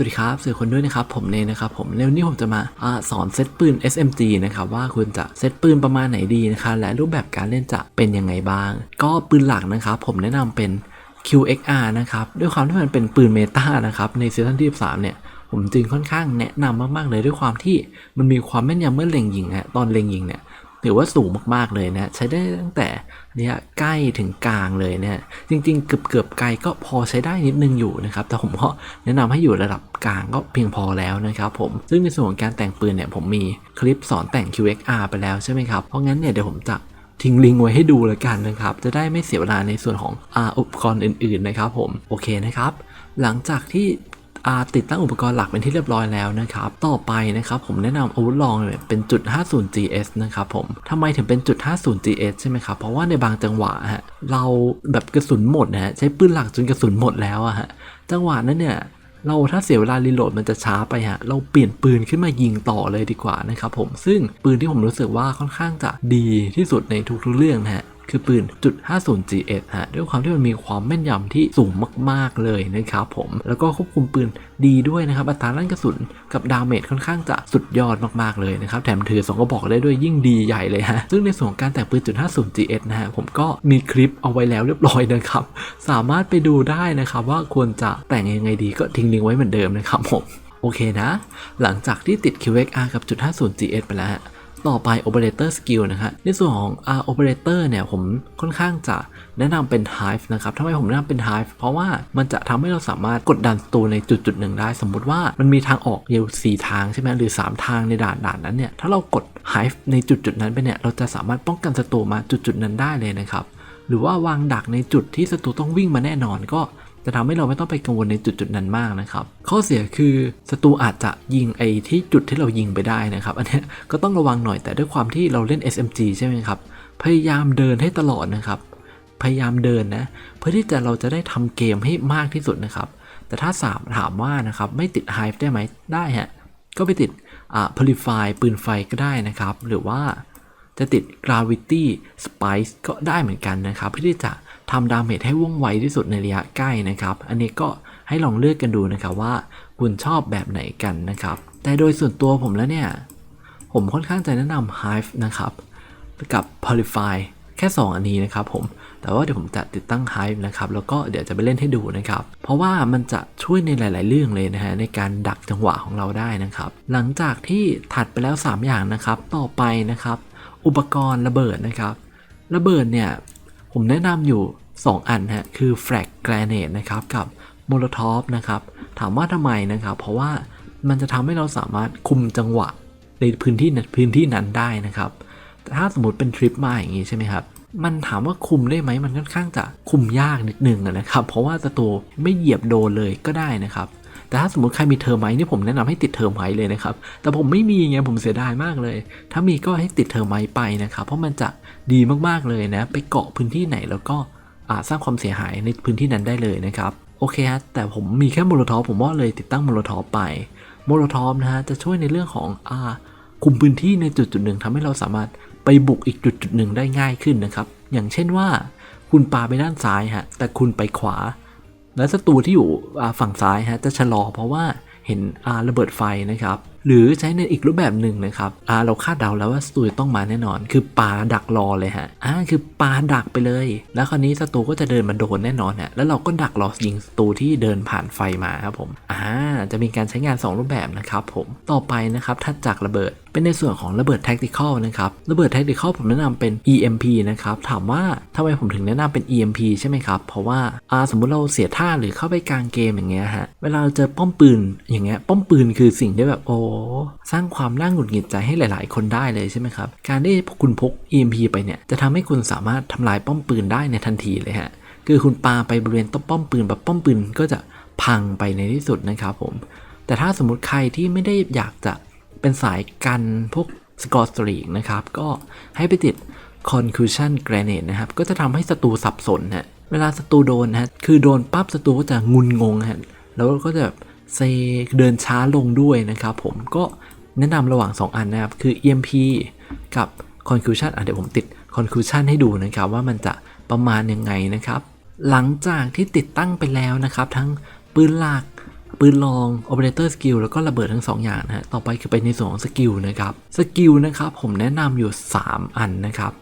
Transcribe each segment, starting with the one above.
สวัสดีครับสื่อคนด้วยนะครับผมเนนะครับผมในวันนี้ผมจะมาอสอนเซตปืน SMG นะครับว่าคุณจะเซตปืนประมาณไหนดีนะครับและรูปแบบการเล่นจะเป็นยังไงบ้าง ก็ปืนหลักนะครับผมแนะนำเป็น QXR นะครับด้วยความที่มันเป็นปืนเมตานะครับในซีซั่นที่13เนี่ยผมจึงค่อนข้างแนะนำมากๆเลยด้วยความที่มันมีความแม่นยำเมื่อเล็งยิงฮะตอนเล็งยิงเนี่ย ถือว่าสูงมากๆเลยนะ ใช้ได้ตั้งแต่ระยใกล้ถึงกลางเลยเนี่ยจริงๆ เกือบๆไกลก็พอใช้ได้นิดนึงอยู่นะครับ แต่ผมก็แนะนำให้อยู่ระดับกลางก็เพียงพอแล้วนะครับผมซึ่งในส่วนของการแต่งปืนเนี่ยผมมีคลิปสอนแต่ง QXR ไปแล้วใช่ไหมครับ เพราะงั้นเนี่ยเดี๋ยวผมจะทิ้งลิงก์ไว้ให้ดูแล้วกันนะครับ จะได้ไม่เสียเวลาในส่วนของอุปกรณ์อื่นๆนะครับผมโอเคนะครับ หลังจากที่ ติดตั้งอุปกรณ์หลักเป็นที่เรียบร้อยแล้วนะครับ ต่อไปนะครับผมแนะนำอาวุธลองเนี่ยเป็นจุด 50 GS นะครับผมทำไมถึงเป็นจุด 50 GS ใช่ไหมครับ เพราะว่าในบางจังหวะฮะเราแบบกระสุนหมดนะฮะใช้ปืนหลักจนกระสุนหมดแล้วอะฮะจังหวะนั้นเนี่ยเราถ้าเสียเวลารีโหลดมันจะช้าไปฮะ เราเปลี่ยนปืนขึ้นมายิงต่อเลยดีกว่านะครับผม ซึ่งปืนที่ผมรู้สึกว่าค่อนข้างจะดีที่สุดในทุกๆเรื่องนะฮะ คือปืนจุด50 GS ฮะด้วยความที่มันมีความแม่นยำที่สูงมาก ๆ เลยนะครับผมแล้วก็ควบคุมปืนดีด้วยนะครับ อัตราลั่นกระสุนกับดาเมจค่อนข้างจะสุดยอดมาก ๆ เลยนะครับ แถมถือสองกระบอกได้ด้วยยิ่งดีใหญ่เลยฮะ ซึ่งในส่วนของการแต่งปืนจุด50 GS นะฮะ ผมก็มีคลิปเอาไว้แล้วเรียบร้อยนะครับ สามารถไปดูได้นะครับ ว่าควรจะแต่งยังไงดีก็ทิ้งลิงก์ไว้เหมือนเดิมนะครับผม โอเคนะ หลังจากที่ติด QXR กับจุด50 GS ไปแล้ว ต่อไป Operator Skill นะครับในส่วนของ R Operator เนี่ยผมค่อนข้างจะแนะนำเป็น Hive นะครับทำไมผมแนะนำเป็น Hive เพราะว่ามันจะทำให้เราสามารถกดดันศัตรูในจุดจุดหนึ่งได้ สมมุติว่ามันมีทางออกอยู่สี่ทางใช่ไหมหรือ 3 ทางในด่านด่านนั้นเนี่ยถ้าเรากด Hive ในจุดจุดนั้นไปเนี่ยเราจะสามารถป้องกันศัตรูมาจุดจุดนั้นได้เลยนะครับ หรือว่าวางดักในจุดที่ศัตรูต้องวิ่งมาแน่นอนก็จะทำให้เราไม่ต้องไปกังวลในจุดจุดๆนั้นมากนะครับ ข้อเสียคือศัตรูอาจจะยิงไอ้ที่จุดที่เรายิงไปได้นะครับ อันนี้ก็ต้องระวังหน่อยแต่ด้วยความที่เราเล่น SMG ใช่ไหมครับ พยายามเดินให้ตลอดนะครับ พยายามเดินนะ เพื่อที่จะเราจะได้ทำเกมให้มากที่สุดนะครับ แต่ถ้าสามถามว่านะครับไม่ติด Hive ได้ไหมได้ฮะ ก็ไปติดอ่า Purify ปืนไฟก็ได้นะครับ หรือว่า จะติด gravity spice ก็ได้เหมือนกันนะครับเพื่อที่จะทำดาเมจให้ว่องไวที่สุดในระยะใกล้นะครับ อันนี้ก็ให้ลองเลือกกันดูนะครับว่าคุณชอบแบบไหนกันนะครับ แต่โดยส่วนตัวผมแล้วเนี่ย ผมค่อนข้างจะแนะนำ Hive นะครับ กับ Purify แค่ 2 อันนี้นะครับผม แต่ว่าเดี๋ยวผมจะติดตั้ง Hive นะครับ แล้วก็เดี๋ยวจะไปเล่นให้ดูนะครับ เพราะว่ามันจะช่วยในหลาย ๆ เรื่องเลยนะฮะในการดักจังหวะของเราได้นะครับ หลังจากที่ถัดไปแล้ว 3 อย่างนะครับ ต่อไปนะครับ อุปกรณ์ระเบิดนะครับ ระเบิดเนี่ยผมแนะนำอยู่ 2 อันฮะคือ Frag Grenade นะครับกับ Molotov นะครับถามว่าทำไมนะครับ เพราะว่ามันจะทำให้เราสามารถคุมจังหวะในพื้นที่นั้นพื้นที่นั้นได้นะครับแต่ถ้าสมมติเป็นทริปมาอย่างนี้ใช่ไหมครับมันถามว่าคุมได้ไหมมันค่อนข้างจะคุมยากนิดนึงนะครับ เพราะว่าศัตรูไม่เหยียบโดนเลยก็ได้นะครับ แต่ถ้าสมมติใครมีเทอร์ไมต์นี่ผมแนะนำให้ติดเทอร์ไมต์เลยนะครับ แต่ผมไม่มีไงผมเสียดายมากเลย ถ้ามีก็ให้ติดเทอร์ไมต์ไปนะครับ เพราะมันจะดีมากๆเลยนะ ไปเกาะพื้นที่ไหนแล้วก็สร้างความเสียหายในพื้นที่นั้นได้เลยนะครับ โอเคฮะ แต่ผมมีแค่โมโลทอฟผมว่าเลยติดตั้งโมโลทอฟไป โมโลทอฟนะฮะจะช่วยในเรื่องของอาคุมพื้นที่ในจุดจุดหนึ่งทำให้เราสามารถไปบุกอีกจุดจุดหนึ่งได้ง่ายขึ้นนะครับ อย่างเช่นว่า คุณปาไปด้านซ้ายฮะ แต่คุณไปขวา และศัตรูที่อยู่ฝั่งซ้ายฮะจะชะลอเพราะว่าเห็นอาระเบิดไฟนะครับ หรือใช้ในอีกรูปแบบหนึ่งนะครับอาเราคาดเดาแล้วว่าศัตรูต้องมาแน่นอน คือปาดักรอเลยฮะอ่าคือปาดักไปเลย แล้วคราวนี้ศัตรูก็จะเดินมาโดนแน่นอนฮะแล้วเราก็ดักรอยิงศัตรูที่เดินผ่านไฟมาครับผมอ่าจะมีการใช้งาน 2 รูปแบบนะครับผมต่อไปนะครับถัดจากระเบิด เป็นในส่วนของระเบิด tactical นะครับระเบิด tactical ผมแนะนำเป็น EMP นะครับถามว่าทำไมผมถึงแนะนำเป็น EMP ใช่ไหมครับ เพราะว่าอ่าสมมุติเราเสียท่าหรือเข้าไปกลางเกมอย่างเงี้ยฮะเวลาเราเจอป้อมปืนอย่างเงี้ยป้อมปืนคือสิ่งที่แบบโอ้สร้างความน่าหงุดหงิดใจให้หลาย ๆ คนได้เลยใช่ไหมครับการที่คุณพก EMP ไปเนี่ยจะทำให้คุณสามารถทำลายป้อมปืนได้ในทันทีเลยฮะคือคุณปาไปบริเวณต้นป้อมปืนแบบป้อมปืนก็จะพังไปในที่สุดนะครับผมแต่ถ้าสมมติใครที่ไม่ได้อยากจะ เป็นสายกันพวกสกอร์สตรีกนะครับ ก็ให้ไปติด concussion grenade นะครับ ก็จะทำให้ศัตรูสับสนฮะเวลาศัตรูโดนฮะคือโดนปั๊บศัตรูก็จะงุนงงฮะแล้วก็จะเซเดินช้าลงด้วยนะครับผมก็แนะนำระหว่าง 2 อันนะครับ คือ EMP กับ concussion อะเดี๋ยวผมติด concussion ให้ดูนะครับ ว่ามันจะประมาณยังไงนะครับ หลังจากที่ติดตั้งไปแล้วนะครับ ทั้งปืนหลัก ปืนลอง Operator Skill แล้วก็ระเบิดทั้ง 2 อย่างนะฮะ ต่อไปคือไปในส่วนของสกิลนะครับ สกิลนะครับผมแนะนำอยู่ 3 อันนะครับ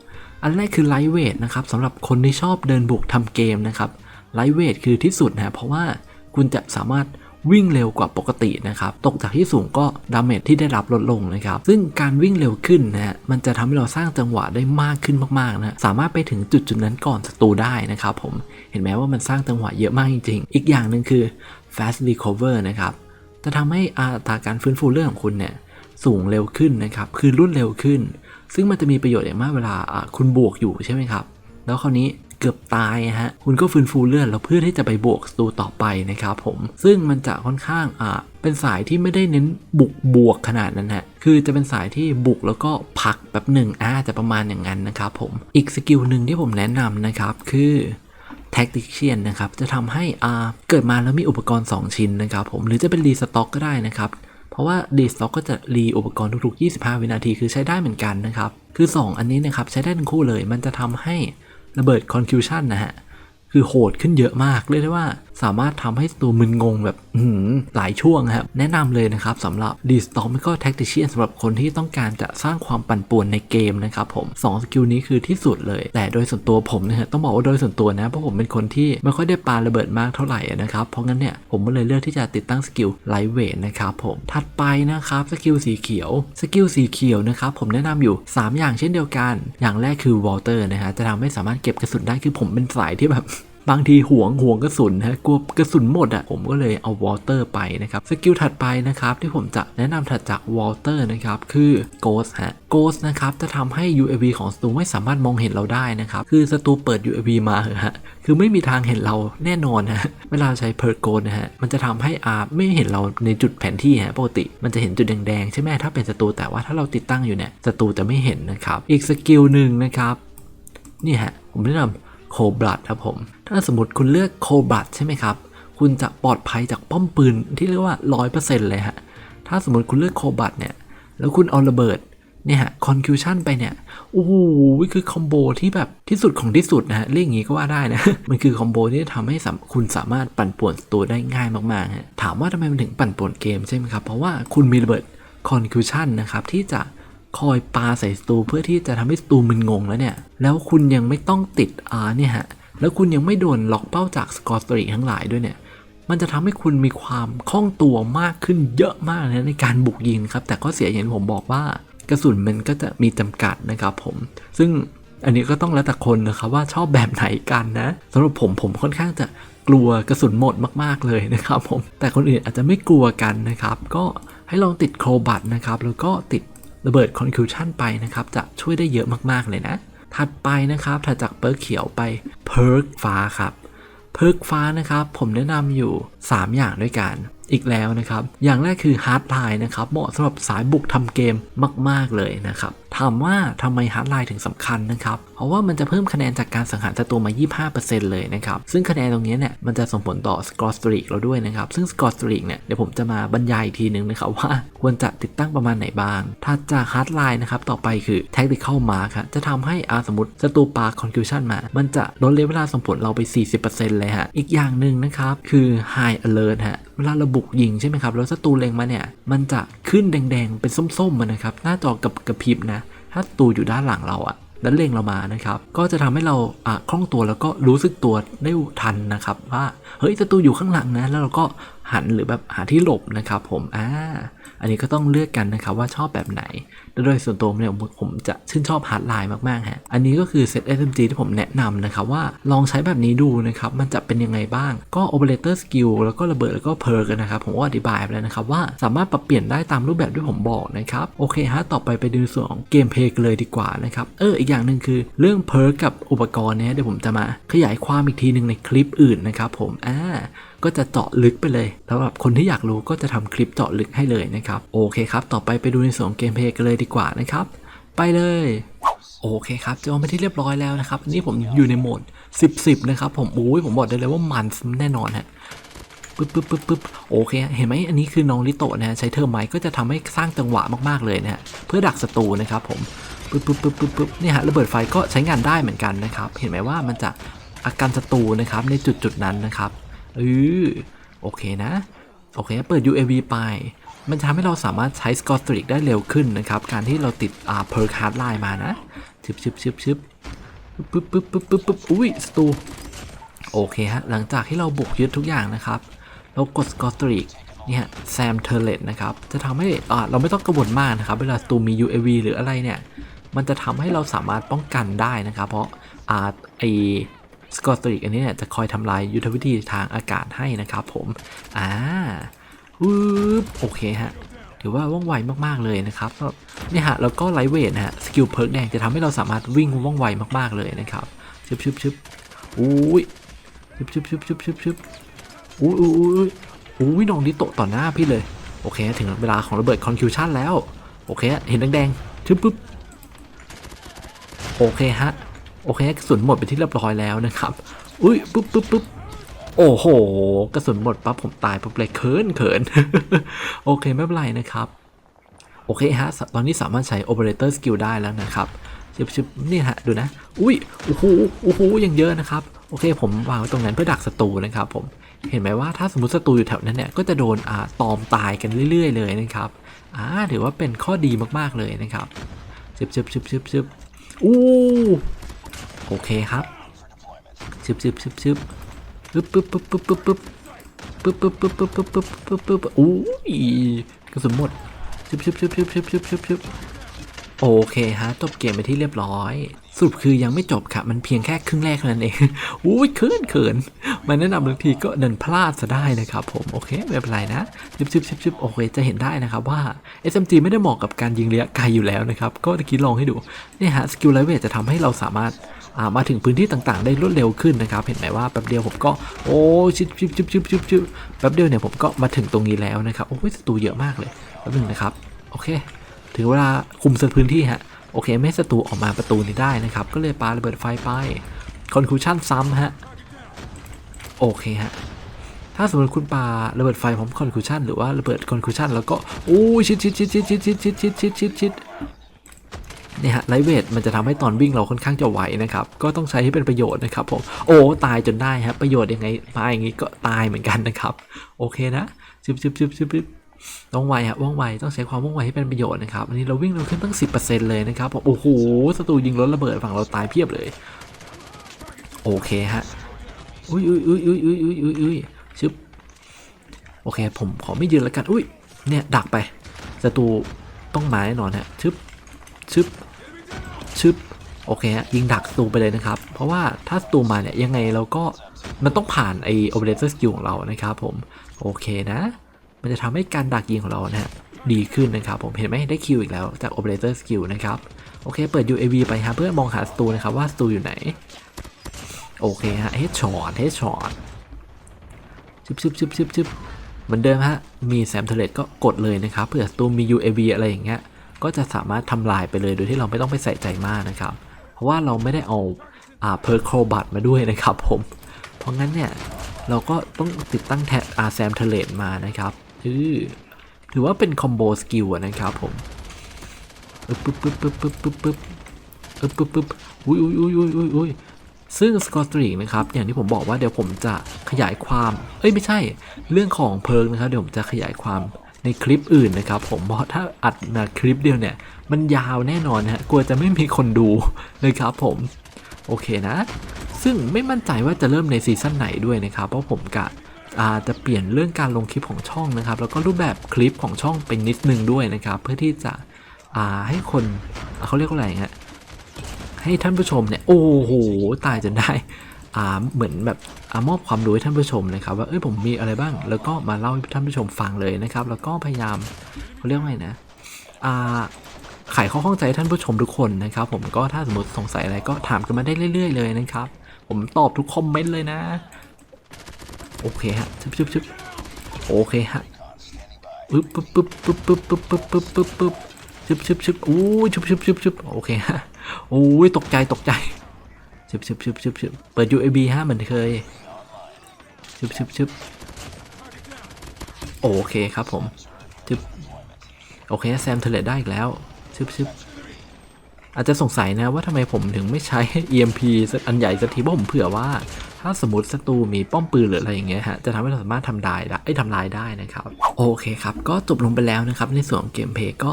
อันแรกคือ Lightweight นะครับสำหรับคนที่ชอบเดินบุกทำเกมนะครับ Lightweight คือที่สุดนะฮะเพราะว่าคุณจะสามารถวิ่งเร็วกว่าปกตินะครับ ตกจากที่สูงก็ดาเมจที่ได้รับลดลงนะครับ ซึ่งการวิ่งเร็วขึ้นนะฮะ มันจะทำให้เราสร้างจังหวะได้มากขึ้นมากๆนะ สามารถไปถึงจุดจุดนั้นก่อนศัตรูได้นะครับผม เห็นไหมว่ามันสร้างจังหวะเยอะมากจริง ๆ อีกอย่างหนึ่งคือ fast recover นะครับ จะทำให้อัตราการฟื้นฟูเลือดของคุณเนี่ยสูงเร็วขึ้นนะครับ คือรวดเร็วขึ้น ซึ่งมันจะมีประโยชน์อย่างมากเวลาคุณบวกอยู่ใช่ไหมครับ แล้วคราวนี้เกือบตายฮะ คุณก็ฟื้นฟูเลือดแล้วเพื่อที่จะไปบวกศัตรูต่อไปนะครับผม ซึ่งมันจะค่อนข้างอ่าเป็นสายที่ไม่ได้เน้นบุกบวกขนาดนั้นฮะ คือจะเป็นสายที่บุกแล้วก็ผลักแบบหนึ่งอ่าจะประมาณอย่างนั้นนะครับผม อีกสกิลหนึ่งที่ผมแนะนำนะครับคือ แท็กติเชียนนะครับจะทำให้อ่าเกิดมาแล้วมีอุปกรณ์ 2 ชิ้นนะครับผมหรือจะเป็นรีสต็อกก็ได้นะครับ เพราะว่ารีสต็อกก็จะรีอุปกรณ์ทุกๆ 25 วินาทีคือใช้ได้เหมือนกันนะครับ คือ 2 อันนี้นะครับใช้ได้ทั้งคู่เลย มันจะทำให้ระเบิดคอนคิวชันนะฮะคือโหดขึ้นเยอะมากเรียกได้ว่า สามารถทำให้ตัวมึนงงแบบหืหลายช่วงครับแนะนำเลยนะครับสำหรับ d s t o r m ก็ Tactician สำหรับคนที่ต้องการจะสร้างความปั่นป่วนในเกมนะครับผมสองสกิลนี้คือที่สุดเลย แต่โดยส่วนตัวผมนะฮะต้องบอกว่าโดยส่วนตัวนะเพราะผมเป็นคนที่ไม่ค่อยได้ปาระเบิดมากเท่าไหร่นะครับเพราะงั้นเนี่ยผมก็เลยเลือกที่จะติดตั้งสกิลไลท์เวทนะครับผมถัดไปนะครับสกิลสีเขียวสกิลสีเขียวนะครับผมแนะนำอยู่ 3 อย่างเช่นเดียวกัน อย่างแรกคือวอลเตอร์นะฮะจะทำให้สามารถเก็บกระสุนได้คือผมเป็นสายที่แบบ บางทีห่วงห่วงกระสุนฮะกลัวกระสุนหมดอะผมก็เลยเอาวอลเตอร์ไปนะครับสกิลถัดไปนะครับที่ผมจะแนะนำถัดจากวอลเตอร์นะครับคือ Ghost ฮะ Ghost นะครับจะทำให้ UAV ของศัตรูไม่สามารถมองเห็นเราได้นะครับคือศัตรูเปิด UAV มาเหอะฮะคือไม่มีทางเห็นเราแน่นอนฮะเวลาใช้ p e r g o นะฮะมันจะทำให้อาไม่เห็นเราในจุดแผนที่ฮะปกติ มันจะเห็นจุดแดงๆใช่ไหมถ้าเป็นศัตรูแต่ว่าถ้าเราติดตั้งอยู่เนี่ยศัตรูจะไม่เห็นนะครับอีกสกิลหนึ่งนะครับนี่ฮะผมแนะนำ โคบลัดครับผม ถ้าสมมติคุณเลือกโคบลัดใช่ไหมครับ คุณจะปลอดภัยจากป้อมปืนที่เรียกว่า 100%เลยฮะ ถ้าสมมติคุณเลือกโคบลัดเนี่ย แล้วคุณเอาระเบิดเนี่ยฮะคอนคิวชั่นไปเนี่ย โอ้โหคือคอมโบที่แบบที่สุดของที่สุดนะฮะ เรียกอย่างงี้ก็ว่าได้นะ มันคือคอมโบที่ทำให้สามคุณสามารถปั่นป่วนตัวได้ง่ายมากๆฮะถามว่าทำไมมันถึงปั่นป่วนเกมใช่ไหมครับ เพราะว่าคุณมีระเบิดคอนคิวชั่นนะครับ ที่จะ คอยปาใส่สตูเพื่อที่จะทำให้สตูมึนงงแล้วเนี่ย แล้วคุณยังไม่ต้องติดอาเนี่ยฮะ แล้วคุณยังไม่โดนล็อกเป้าจากสกอร์สตรีทั้งหลายด้วยเนี่ย มันจะทำให้คุณมีความคล่องตัวมากขึ้นเยอะมากนะในการบุกยิงครับ แต่ก็เสียอย่างที่ผมบอกว่ากระสุนมันก็จะมีจำกัดนะครับผม ซึ่งอันนี้ก็ต้องแล้วแต่คนนะครับว่าชอบแบบไหนกันนะสำหรับผมผมค่อนข้างจะกลัวกระสุนหมดมากๆเลยนะครับผมแต่คนอื่นอาจจะไม่กลัวกันนะครับ ก็ให้ลองติดโครบัตนะครับแล้วก็ติด ระเบิด Concussion ไปนะครับ จะช่วยได้เยอะมากๆเลยนะ ถัดไปนะครับถัดจากเปิร์กเขียวไปเพิร์กฟ้าครับเพิร์กฟ้านะครับ ผมแนะนำอยู่ 3 อย่างด้วยกัน อีกแล้วนะครับ อย่างแรกคือฮาร์ดไลน์นะครับเหมาะสำหรับสายบุกทำเกมมาก ๆ เลยนะครับถามว่าทำไมฮาร์ดไลน์ถึงสำคัญนะครับ เพราะว่ามันจะเพิ่มคะแนนจากการสังหารศัตรูมา 25%เลยนะครับ ซึ่งคะแนนตรงนี้เนี่ยมันจะส่งผลต่อสกอร์สตรีกเราด้วยนะครับ ซึ่งสกอร์สตรีกเนี่ยเดี๋ยวผมจะมาบรรยายอีกทีนึงนะครับว่าควรจะติดตั้งประมาณไหนบ้าง ถ้าจากฮาร์ดไลน์นะครับต่อไปคือ tactical mark ครับจะทำให้อาสมมติศัตรูปา concussion มา มันจะลดระยะเวลาส่งผลเราไป 40%เลยฮะ อีกอย่างหนึ่งนะครับคือ high alert ฮะเวลาราบุุกยิงใช่ไหมครับ แล้วศัตรูเล็งมาเนี่ย มันจะขึ้นแดงๆ เป็นส้มๆมานะครับ หน้าจอกับกระพริบนะ ถ้าตูอยู่ด้านหลังเราอะแล้วเล็งเรามานะครับ ก็จะทำให้เราอะคล่องตัวแล้วก็รู้สึกตัวได้ทันนะครับ ว่า เฮ้ยศัตรูอยู่ข้างหลังนะ แล้วเราก็หันหรือแบบหาที่หลบนะครับ ผม อ่า อันนี้ก็ต้องเลือกกันนะครับว่าชอบแบบไหน โดยส่วนตัวเนี่ยผมจะชื่นชอบฮาร์ดไลน์มากๆฮะอันนี้ก็คือเซต SMG ที่ผมแนะนำนะครับว่าลองใช้แบบนี้ดูนะครับมันจะเป็นยังไงบ้างก็ Operator Skill แล้วก็ระเบิดแล้วก็ p e r กันนะครับผมก็อธิบายไปแล้วนะครับว่าสามารถปรับเปลี่ยนได้ตามรูปแบบที่ผมบอกนะครับโอเคฮะต่อไปไปดูส่วนของเกมเพลย์กันเลยดีกว่านะครับเอออีกอย่างหนึ่งคือเรื่อง p e r กับอุปกรณ์เนี่ยเดี๋ยวผมจะมาขยายความอีกทีหนึ่งในคลิปอื่นนะครับผมอ่า ก็จะเจาะลึกไปเลยแล้วแบบคนที่อยากรู้ก็จะทำคลิปเจาะลึกให้เลยนะครับ โอเคครับ ต่อไปไปดูในส่วนเกมเพลย์กันเลยดีกว่านะครับ ไปเลยโอเคครับจะเอาไปที่เรียบร้อยแล้วนะครับอันนี้ผมอยู่ในโหมด 10 10 นะครับ ผมโอ้ยผมบอกได้เลยว่ามันแน่นอนฮะปึ๊บปึ๊บปึ๊บปึ๊บโอเค เห็นไหมอันนี้คือน้องลิโตะนะใช้เทอร์ไมก็จะทำให้สร้างจังหวะมากๆเลยนะฮะเพื่อดักศัตรูนะครับผมปึ๊บปึ๊บปึ๊บปึ๊บปึ๊บเนี่ยฮะระเบิดไฟก็ใช้งานได้เหมือนกันนะครับ เห็นไหมว่ามันจะอาการศัตรูนะครับในจุดจุดๆนั้นนะครับ เออโอเคนะ โอเค เปิด UAV ไป มันจะทำให้เราสามารถใช้ Score Streak ได้เร็วขึ้นนะครับ การที่เราติดอ่า Perk Hardline มานะชึบชึบชึบชึบปึ๊บปึ๊บปึ๊บปึ๊บปึ๊บอุ้ยสตูโอเคฮะ หลังจากที่เราบุกยึดทุกอย่างนะครับ เรากด Score Streak เนี่ยแซมเทอร์เลตนะครับ จะทำให้อ่าเราไม่ต้องกังวลมากนะครับ เวลาตูมี UAV หรืออะไรเนี่ย มันจะทำให้เราสามารถป้องกันได้นะครับ เพราะอ่าไอ สกอร์ติกอันนี้เนี่ยจะคอยทำลายยุทธวิธีทางอากาศให้นะครับผมอ่าวืบโอเคฮะถือว่าว่องไวมากๆเลยนะครับเนี่ยฮะแล้วก็ไลท์เวทนะฮะสกิลเพิร์กแดงจะทำให้เราสามารถวิ่งว่องไวมากๆเลยนะครับชึบชึบชึบอุ้ยชึบชึบชึบชึบชึบชึบอุ้ยอุ้ยอุ้ยอุ้ยน้องนี่โตต่อหน้าพี่เลยโอเคถึงเวลาของระเบิดคอนคิวชั่นแล้วโอเคเห็นแดงๆชึบปุ๊บโอเคฮะ โอเคกระสุนหมดไปที่เรียบร้อยแล้วนะครับ อุ้ยปุ๊บปุ๊บปุ๊บโอ้โห กระสุนหมดปั๊บผมตายปุ๊บเลยเขินเขินโอเคไม่เป็นไรนะครับ โอเคฮะ ตอนนี้สามารถใช้ Operator Skill ได้แล้วนะครับชิบชิบนี่ฮะดูนะ อุ้ยโอ้โหโอ้โหยังเยอะนะครับ โอเค ผมวางไว้ตรงนั้นเพื่อดักศัตรูนะครับผม เห็นไหมว่าถ้าสมมติศัตรูอยู่แถวนั้นเนี่ย ก็จะโดนอ่าตอมตายกันเรื่อย ๆ เลยนะครับ อ่า ถือว่าเป็นข้อดีมากๆเลยนะครับชิบชิบชิบชิบชิบอู้ โอเคครับชึบชึบชึบชึบปึ๊บปึ๊บปึ๊บปึ๊บปึ๊บปึ๊บปึ๊บปึ๊บปึ๊บปึ๊บปึ๊บปึ๊บปึ๊บปึ๊บอู้ยกระสุนหมดชึบชึบชึบชึบชึบชึบชึบชึบโอเคฮะจบเกมไปที่เรียบร้อยสรุปคือยังไม่จบครับมันเพียงแค่ครึ่งแรกเท่านั้นเองอุ้ยเขินเขินมาแนะนำบางทีก็เดินพลาดซะได้นะครับผมโอเคไม่เป็นไรนะชึบชึบชึบชึบโอเคจะเห็นได้นะครับว่า SMG ไม่ได้เหมาะกับการยิงระยะไกลอยู่แล้วนะครับก็ตะกี้ลองให้ดูนี่ฮะสกิลไลเวทจะทำให้เราสามารถ มาถึงพื้นที่ต่างๆ ได้รวดเร็วขึ้นนะครับ เห็นไหมว่าแป๊บเดียวผมก็โอ้ชิบชิบชิบชิบชิบชิบแป๊บเดียวเนี่ยผมก็มาถึงตรงนี้แล้วนะครับโอ้ยศัตรูเยอะมากเลยแป๊บนึงนะครับโอเค ถึงเวลาคุมเซตพื้นที่ฮะโอเคไม่ศัตรูออกมาประตูนี้ได้นะครับ ก็เลยปาระเบิดไฟไปคอนคูชั่นซ้ำฮะโอเคฮะถ้าสมมติคุณปาระเบิดไฟพร้อมคอนคูชั่นหรือว่าระเบิดคอนคูชั่นแล้วก็โอ้ยชิดชิดชิดชิดชิดชิดชิดชิดชิดชิดชิด เนี่ยฮะไลท์เวทมันจะทำให้ตอนวิ่งเราค่อนข้างจะไหวนะครับก็ต้องใช้ให้เป็นประโยชน์นะครับผมโอ้ตายจนได้ฮะประโยชน์ยังไงมาอย่างงี้ก็ตายเหมือนกันนะครับโอเคนะชิบชิบชิบชิบชิบต้องไวฮะว่องไวต้องใช้ความว่องไวให้เป็นประโยชน์นะครับอันนี้เราวิ่งเร็วขึ้นตั้ง 10%เลยนะครับผมโอ้โหศัตรูยิงรถระเบิดฝั่งเราตายเพียบเลยโอเคฮะอุ้ยอุ้ยอุ้ยอุ้ยอุ้ยอุ้ยอุ้ยอุ้ยชึบโอเค ผมขอไม่ยืนแล้วกัน อุ้ย เนี่ย ดักไปศัตรูต้องมาแน่นอนฮะชึบชึบ ชึบโอเคฮะยิงดักสตูไปเลยนะครับ เพราะว่าถ้าสตูมาเนี่ยยังไงเราก็มันต้องผ่านไอโอเปอเรเตอร์สกิลของเรานะครับผมโอเคนะ มันจะทำให้การดักยิงของเรานะฮะดีขึ้นนะครับผมเห็นไหมได้คิวอีกแล้วจากโอเปอเรเตอร์สกิลนะครับโอเคเปิด UAV ไปฮะเพื่อมองหาสตูนะครับว่าสตูอยู่ไหนโอเคฮะเฮดช็อตเฮดช็อตชึบชึบชึบชึบชึบเหมือนเดิมฮะมีแซมเทเลตก็กดเลยนะครับเผื่อสตูมี UAV อะไรอย่างเงี้ย ก็จะสามารถทำลายไปเลยโดยที่เราไม่ต้องไปใส่ใจมากนะครับ เพราะว่าเราไม่ได้เอาอาเพอร์โครบัตมาด้วยนะครับผม เพราะงั้นเนี่ยเราก็ต้องติดตั้งแทอาแซมเทเลตมานะครับถือถือว่าเป็นคอมโบสกิลนะครับผมปึ๊บปึ๊บปึ๊บปึ๊บปึ๊บปึ๊บปึ๊บปึ๊บปึ๊บปึ๊บอุ้ยอุ้ยอุ้ยอุ้ยอุ้ยอุ้ยซึ่งสกอตรีกนะครับอย่างที่ผมบอกว่าเดี๋ยวผมจะขยายความ เอ้ยไม่ใช่ เรื่องของเพิร์กนะครับ เดี๋ยวผมจะขยายความ ในคลิปอื่นนะครับ ผมเพราะถ้าอัดมาคลิปเดียวเนี่ย มันยาวแน่นอนฮะกลัวจะไม่มีคนดูนะครับผมโอเคนะ ซึ่งไม่มั่นใจว่าจะเริ่มในซีซั่นไหนด้วยนะครับ เพราะผมกะอาจะเปลี่ยนเรื่องการลงคลิปของช่องนะครับ แล้วก็รูปแบบคลิปของช่องเป็นนิดนึงด้วยนะครับ เพื่อที่จะให้คนเขาเรียกว่าอะไรฮะให้ท่านผู้ชมเนี่ย โอ้โห ตายจนได้ เหมือนแบบอมอบความรู้ให้ท่านผู้ชมนะครับ ว่าเอ้ยผมมีอะไรบ้าง แล้วก็มาเล่าให้ท่านผู้ชมฟังเลยนะครับ แล้วก็พยายามเขาเรียกว่าไงนะอ่าไขข้อข้องใจท่านผู้ชมทุกคนนะครับ ผมก็ถ้าสมมติสงสัยอะไรก็ถามกันมาได้เรื่อย ๆ เลยนะครับ ผมตอบทุกคอมเมนต์เลยนะ โอเคฮะชึบชึบชึบโอเคฮะปึ๊บปึ๊บปึ๊บปึ๊บปึ๊บปึ๊บปึ๊บปึ๊บปึ๊บปึ๊บชึบชึบชึบอู้ชึบชึบชึบชึบโอเคฮะโอ้ยตกใจตกใจ ชึบชึบชึบชึบชึบเปิด UAB ฮะเหมือนเคยชึบชึบชึบโอเคครับผมชึบโอเคแซมเทเลตได้อีกแล้วชึบชึบอาจจะสงสัยนะว่าทำไมผมถึงไม่ใช้ EMP สักอันใหญ่สักทีเพราะผมเผื่อว่า ถ้าสมมติศัตรูมีป้อมปืนหรืออะไรอย่างเงี้ยฮะจะทำให้เราสามารถทำลายได้ทำลายได้นะครับ โอเคครับ ก็จบลงไปแล้วนะครับ ในส่วนของเกมเพย์ก็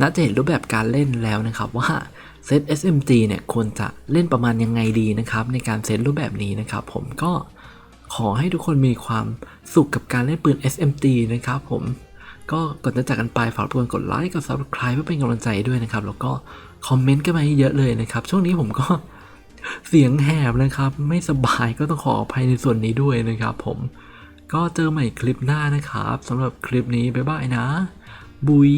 น่าจะเห็นรูปแบบการเล่นแล้วนะครับว่า เซต SMG เนี่ยควรจะเล่นประมาณยังไงดีนะครับ ในการเซตรูปแบบนี้นะครับ ผมก็ขอให้ทุกคนมีความสุขกับการเล่นปืน SMG นะครับผมก็ก่อนจะจากกันไปฝากทุกคนกดไลค์กด subscribe เพื่อเป็นกำลังใจด้วยนะครับ แล้วก็คอมเมนต์กันมาเยอะเลยนะครับ ช่วงนี้ผมก็เสียงแหบนะครับ ไม่สบายก็ต้องขออภัยในส่วนนี้ด้วยนะครับ ผมก็เจอใหม่คลิปหน้านะครับสำหรับคลิปนี้บ๊ายบายนะบุย